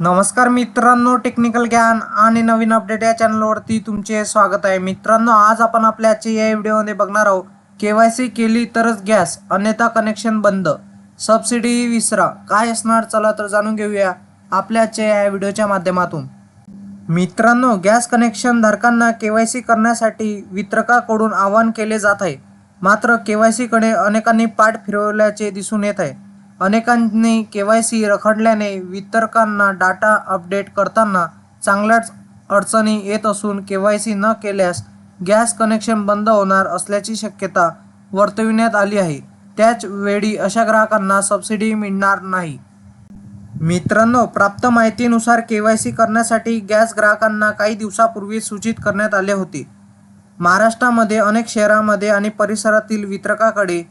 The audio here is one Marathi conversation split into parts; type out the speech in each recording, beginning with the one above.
नमस्कार मित्रांनो टेक्निकल ज्ञान आणि नवीन अपडेट या चॅनलवरती तुमचे स्वागत आहे. मित्रांनो आज आपण आपल्या आजच्या या व्हिडिओमध्ये बघणार आहोत. के वाय सी केली तरच गॅस अन्यथा कनेक्शन बंद. सबसिडी विसरा. काय असणार? चला तर जाणून घेऊया आपल्या आजच्या या व्हिडिओच्या माध्यमातून. मित्रांनो गॅस कनेक्शन धारकांना के वाय सी करण्यासाठी वितरकाकडून आवाहन केले जात आहे. मात्र के वाय सीकडे अनेकांनी पाठ फिरवल्याचे दिसून येत आहे. अनेकांनी के वाय सी रखडल्याने वितरकांना डाटा अपडेट करताना चांगल्याच अडचणी येत असून के वाय सी न केल्यास गॅस कनेक्शन बंद होणार असल्याची शक्यता वर्तविण्यात आली आहे. त्याच वेळी अशा ग्राहकांना सबसिडी मिळणार नाही. मित्रांनो प्राप्त माहितीनुसार के वाय सी करण्यासाठी गॅस ग्राहकांना काही दिवसापूर्वी सूचित करण्यात आले होते. महाराष्ट्रामध्ये अनेक शहरामध्ये आणि परिसरातील वितरकाकडे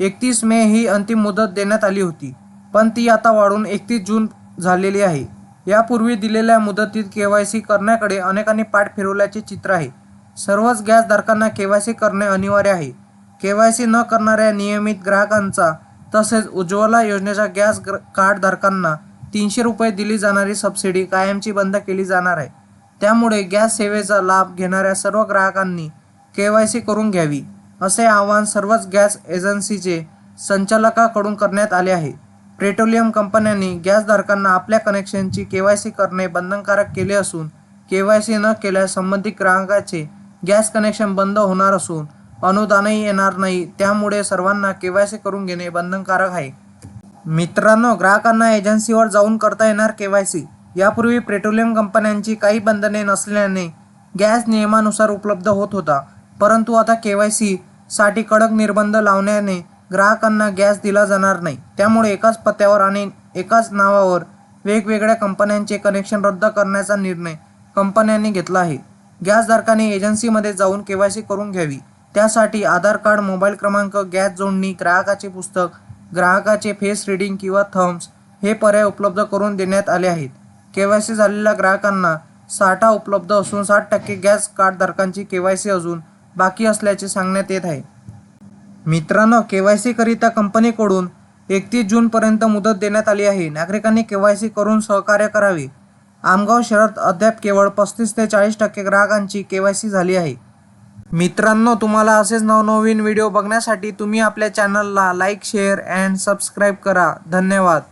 एकतीस मे ही अंतिम मुदत देण्यात आली होती पण ती आता वाढून एकतीस जून झालेली आहे. यापूर्वी दिलेल्या मुदतीत के वाय सी करण्याकडे अनेकांनी पाठ फिरवल्याचे चित्र आहे. सर्वच गॅसधारकांना के वाय सी करणे अनिवार्य आहे. के वाय सी न करणाऱ्या नियमित ग्राहकांचा तसेच उज्ज्वला योजनेच्या गॅस ग्र कार्डधारकांना तीनशे रुपये दिली जाणारी सबसिडी कायमची बंद केली जाणार आहे. त्यामुळे गॅस सेवेचा लाभ घेणाऱ्या सर्व ग्राहकांनी के वाय सी करून घ्यावी. असे आवाहन सर्वच गॅस एजन्सीचे संचालकाकडून करण्यात आले आहे. पेट्रोलियम कंपन्यांनी गॅसधारकांना आपल्या कनेक्शनची के वाय सी करणे बंधनकारक केले असून के वाय सी न केल्यास संबंधित ग्राहकाचे गॅस कनेक्शन बंद होणार असून अनुदानही येणार नाही त्यामुळे सर्वांना के वाय सी करून घेणे बंधनकारक आहे. मित्रांनो ग्राहकांना एजन्सीवर जाऊन करता येणार के वाय सी. यापूर्वी पेट्रोलियम कंपन्यांची काही बंधने नसल्याने गॅस नियमानुसार उपलब्ध होत होता परंतु आता के वाय सी साठी कडक निर्बंध लावण्याने ग्राहकांना गॅस दिला जाणार नाही. त्यामुळे एकाच पत्त्यावर आणि एकाच नावावर वेगवेगळ्या कंपन्यांचे कनेक्शन रद्द करण्याचा निर्णय कंपन्यांनी घेतला आहे. गॅसधारकांनी एजन्सीमध्ये जाऊन के वाय सी करून घ्यावी. त्यासाठी आधार कार्ड मोबाईल क्रमांक गॅस जोडणी ग्राहकाचे पुस्तक ग्राहकाचे फेस रिडिंग किंवा थम्स हे पर्याय उपलब्ध करून देण्यात आले आहेत. के वाय सी झालेल्या ग्राहकांना साठा उपलब्ध असून साठ टक्के गॅस कार्डधारकांची के वाय सी अजून बाकी असल्याचे सांगण्यात येत आहे. मित्रांनो के वाय सीकरिता कंपनीकडून एकतीस जूनपर्यंत मुदत देण्यात आली आहे. नागरिकांनी के वाय सी करून सहकार्य करावे. आमगाव शहरात अद्याप केवळ पस्तीस ते चाळीस टक्के ग्राहकांची के वाय सी झाली आहे. मित्रांनो तुम्हाला असेच नवनवीन व्हिडिओ बघण्यासाठी तुम्ही आपल्या चॅनलला लाईक शेअर अँड सबस्क्राईब करा. धन्यवाद.